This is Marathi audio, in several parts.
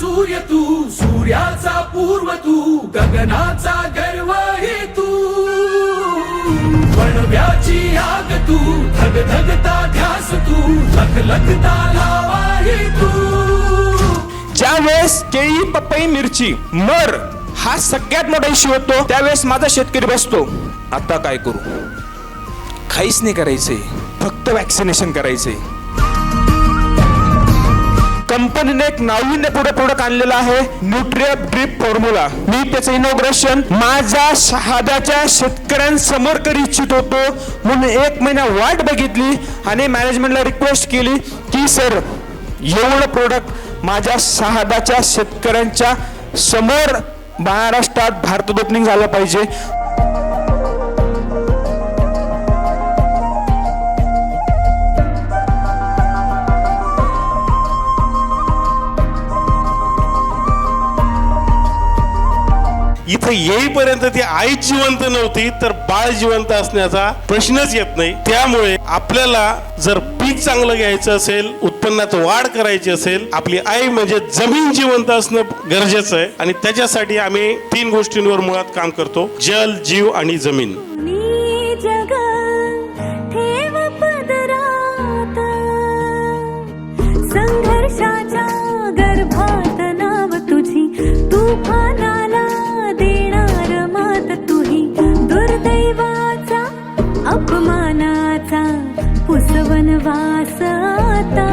सूर्य तू सूर्याचा पूर्व तू गगनाचा गर्व हे तू. पणव्याची आग तू धग धगता ध्यास तू लख लखता लावा हे तू. ज्या वेळेस केळी पपई मिरची मर हा सगळ्यात मोठा इश्यू होतो त्यावेळेस माझा शेतकरी बसतो. आता काय करू? काहीच नाही करायचंय. फक्त वॅक्सिनेशन करायचंय. कंपनीने एक नाविन्यपूर्ण प्रोडक्ट आणलेला आहे न्यूट्रिअप ड्रिप फॉर्म्युला मी त्याचं इनॉग्रेशन माझ्या शहाद्याच्या शेतकऱ्यांसमोर करू इच्छित होतो म्हणून एक महिना वाट बघितली आणि मॅनेजमेंटला रिक्वेस्ट केली की सर एवढं प्रोडक्ट माझ्या शहादाच्या शेतकऱ्यांच्या समोर महाराष्ट्रात भारतात ओपनिंग झालं पाहिजे. इथं येईपर्यंत ती आई जिवंत नव्हती तर बाळ जिवंत असण्याचा प्रश्नच येत नाही. त्यामुळे आपल्याला जर पीक चांगलं घ्यायचं असेल उत्पन्नात वाढ करायची असेल आपली आई म्हणजे जमीन जिवंत असणं गरजेचं आहे. आणि त्याच्यासाठी आम्ही तीन गोष्टींवर मुळात काम करतो जल जीव आणि जमीन. पुसवन आता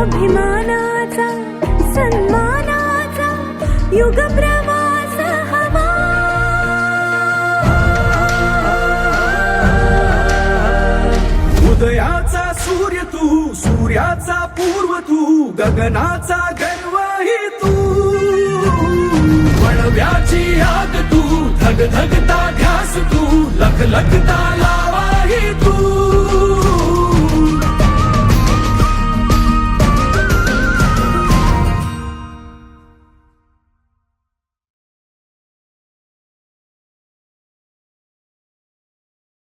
अभिमानाचा सन्मानाचा युग प्रवास हवा. उदयाचा सूर्य तू सूर्याचा पूर्व तू गगनाचा गर्व ही तू. वणव्याची आग तू धग धगता ध्यास तू लख लखता